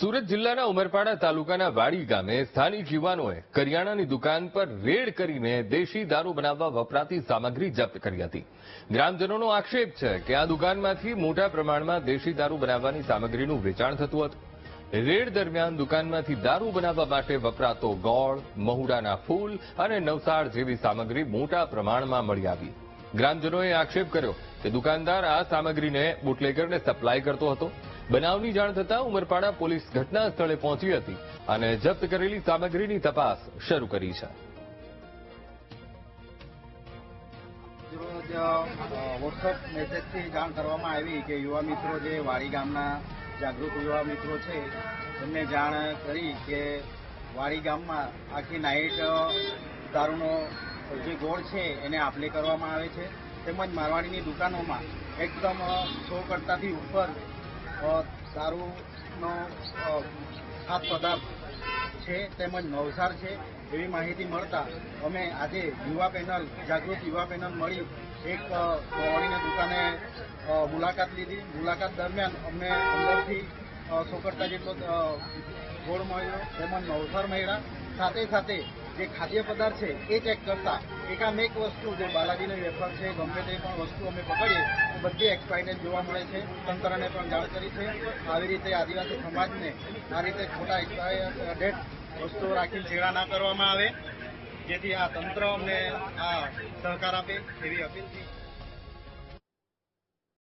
સુરત જિલ્લાના ઉમરપાડા તાલુકાના વાડી ગામે સ્થાનિક યુવાનોએ કરિયાણાની દુકાન પર રેડ કરીને દેશી દારૂ બનાવવા વપરાતી સામગ્રી જપ્ત કરી હતી. ગ્રામજનોનો આક્ષેપ છે કે આ દુકાનમાંથી મોટા પ્રમાણમાં દેશી દારૂ બનાવવાની સામગ્રીનું વેચાણ થતું હતું. રેડ દરમિયાન દુકાનમાંથી દારૂ બનાવવા માટે વપરાતો ગોળ, મહુડાના ફૂલ અને નવસાર જેવી સામગ્રી મોટા પ્રમાણમાં મળી આવી. ગ્રામજનોએ આક્ષેપ કર્યો કે દુકાનદાર આ સામગ્રીને બુટલેગરને સપ્લાય કરતો હતો. બનાવની જાણ થતાં ઉમરપાડા પોલીસ ઘટના પહોંચી હતી અને જપ્ત કરેલી સામગ્રીની તપાસ શરૂ કરી છે. વોટ્સઅપ મેસેજથી જાણ કરવામાં આવી કે યુવા મિત્રો જે વાડી ગામના જાગૃત યુવા મિત્રો છે, એમને જાણ કરી કે વાડી ગામમાં આખી નાઇટ દારૂનો જે ગોળ છે એને આપલે કરવામાં આવે છે. તેમજ મારવાડીની દુકાનોમાં એકદમ સો કરતાથી ઉપર દારૂનો અ, પદાર્થ છે તેમજ નવસાર છે એવી માહિતી મળતા અમે આજે યુવા પેનલ જાગૃત યુવા પેનલ મળી એક અ, દુકાને મુલાકાત લીધી. મુલાકાત દરમિયાન અમને અંદરથી સોકડતા જેટલો ગોળ મળ્યો. તેમજ નવસાર મળ્યા સાથે સાથે જે ખાદ્ય પદાર્થ છે, એ ચેક કરતા એકામેક વસ્તુ જે બાલાજીનો વેફર છે, ગમે તે પણ વસ્તુ અમે પકડીએ, તો બધી એક્સપાયર્ડ જોવા મળે છે. તંત્રને પણ જાણ કરી છે. આવી રીતે આદિવાસી સમાજને આ રીતે ખોટા એક્સપાયર ડેટ વસ્તુઓ રાખી છેડા ના કરવામાં આવે. જેથી આ તંત્ર અમને આ સહકાર આપે એવી અપીલ છે.